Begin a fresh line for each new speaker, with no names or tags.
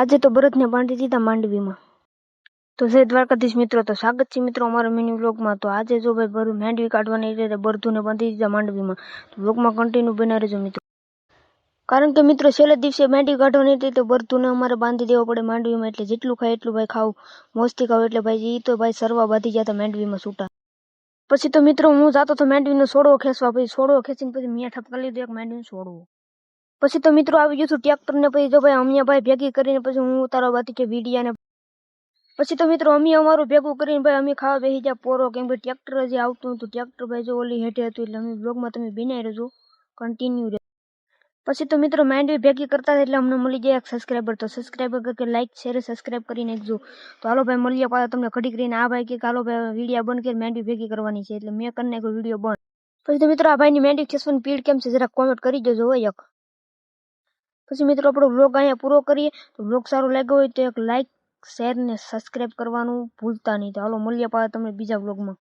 આજે તો ભરતને બાંધી દીધા માંડવીમાં. તો જય દ્વારકાધીશ મિત્રો, તો સ્વાગત છે મિત્રો અમારા મિની વ્લોગમાં તો આજે જો ભાઈ ભરું માંડવી કાઢવાની રીતે બરધુને બાંધી દીધા માંડવીમાં. તો વ્લોગમાં કન્ટિન્યુ બના રહેજો મિત્રો. કારણ કે મિત્રો, છેલ્લે દિવસે માંડવી કાઢવાની હતી, તો બરધુને અમારે બાંધી દેવો પડે માંડવીમાં. એટલે જેટલું ખાય એટલું ભાઈ ખાવું. મોજથી ખાવ એટલે ભાઈ એ તો ભાઈ સરવા બાંધી જતા માંડવીમાં છૂટા પછી તો મિત્રો, હું જાતો તો માંડવીનો સોડવો ખેંચવા, પછી સોડવો ખેંચીને પછી મેં ઠપ કરી લીધો, એક માંડવીનો સોડવો. પછી તો મિત્રો આવી ગયું હતું ટ્રેક્ટર ને પછી જો ભાઈ અમિયા ભાઈ ભેગી કરીને પછી હું ઉતારવા બાતી કે વિડિયા ને પછી તો મિત્રો અમે અમારું ભેગું કરીને ભાઈ અમે ખાવા બેસી ગયા પોરો કેમ કે ટ્રેક્ટર હજી આવતું હતું ટ્રેક્ટર ભાઈ જો ઓલી હેઠે હતું એટલે અમે બ્લોગમાં તમે બિનાઈ રહેજો કન્ટિન્યુ રહે પછી તો મિત્રો માંડવી ભેગી કરતા હતા એટલે અમને મળી જાય એક સબસ્ક્રાઈબર તો સબસ્ક્રાઈબર કે લાઈક શેર સબસ્ક્રાઈબ કરી નાખજો તો હાલો ભાઈ મળીએ પાછા તમને ઘડી કરીને આ ભાઈ કે હાલો ભાઈ વિડીયો બંધ કરી માંડવી ભેગી કરવાની છે એટલે મેં કરી નાખ્યો વિડીયો બંધ પછી તો મિત્રો આ ભાઈની માંડવી ખેસવાની પીડ કેમ છે જરા કોમેન્ટ કરી દેજો હોય એક પછી મિત્રો આપણો વ્લોગ અહીંયા પૂરો કરીએ. તો વ્લોગ સારો લાગ્યો હોય તો એક લાઇક શેર ને સબસ્ક્રાઈબ કરવાનું ભૂલતા નહીં. તો હાલો, મળીએ પાછા તમને બીજા વ્લોગમાં